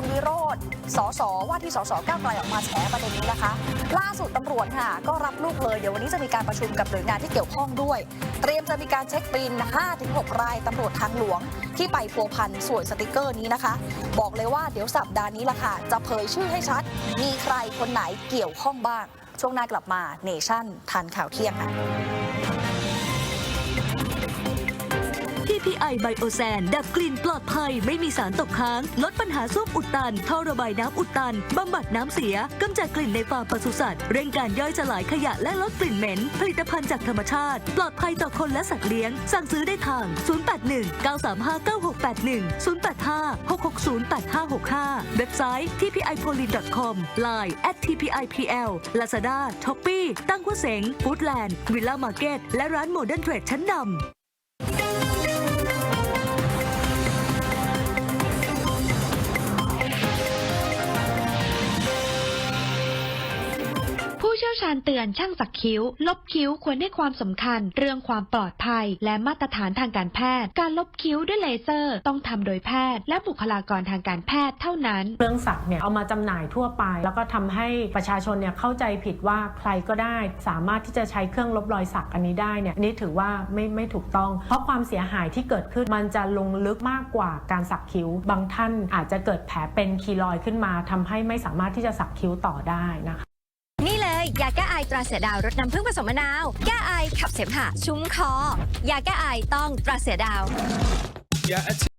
คุณวิโรธสสว่าที่สสก้าวไกลออกมาแฉประเด็นนี้นะคะ ล่าสุดตำรวจค่ะ ก็รับลูกเลยเดี๋ยววันนี้จะมีการประชุมกับหน่วยงานที่เกี่ยวข้องด้วย เตรียมจะมีการเช็คบิน 5-6 รายตำรวจทางหลวง ที่ไปพัวพันสวยสติกเกอร์นี้นะคะ บอกเลยว่าเดี๋ยวสัปดาห์นี้ละค่ะ จะเผยชื่อให้ชัด มีใครคนไหนเกี่ยวข้องบ้าง ช่วงหน้ากลับมาเนชั่นทันข่าวเที่ยงค่ะ TPI ไบโอแซนดับกลิ่นปลอดภัยไม่มีสารตกค้าง ลดปัญหาส้วมอุดตัน ท่อระบายน้ำอุดตันบำบัดน้ำเสียกำจัดกลิ่นในฟาร์มปศุสัตว์ เร่งการย่อยสลายขยะและลดกลิ่นเหม็น ผลิตภัณฑ์จากธรรมชาติ ปลอดภัยต่อคนและสัตว์เลี้ยง สั่งซื้อได้ทาง 081 935 9681 085 660 8565 เว็บไซต์ tpipolin.com line at tpipl lazada shopee ตั้งหัวเสงฟู้ดแลนด์วิลล่ามาร์เก็ตและร้านโมเดิร์นเทรดชั้นนำ ชาญเตือนช่างสักคิ้ว ลบคิ้วควรให้ความสำคัญ เรื่องความปลอดภัย และมาตรฐานทางการแพทย์ การลบคิ้วด้วยเลเซอร์ ต้องทำโดยแพทย์ และบุคลากรทางการแพทย์เท่านั้น เครื่องสักเนี่ยเอามาจำหน่ายทั่วไป แล้วก็ทำให้ประชาชนเนี่ยเข้าใจผิดว่าใครก็ได้ สามารถที่จะใช้เครื่องลบรอยสักอันนี้ได้เนี่ยนนี้ถือว่าไม่ไม่ถูกต้อง เพราะความเสียหายที่เกิดขึ้นมันจะลงลึกมากกว่าการสักคิ้ว บางท่านอาจจะเกิดแผลเป็นคีลอยขึ้นมาทำให้ไม่สามารถที่จะสักคิ้วต่อได้นะคะ ยาแก้ไอตราเสดาวรสน้ำผึ้งผสมมะนาว แก้ไอขับเสมหะ ชุ่มคอ ยาแก้ไอต้องตราเสดาว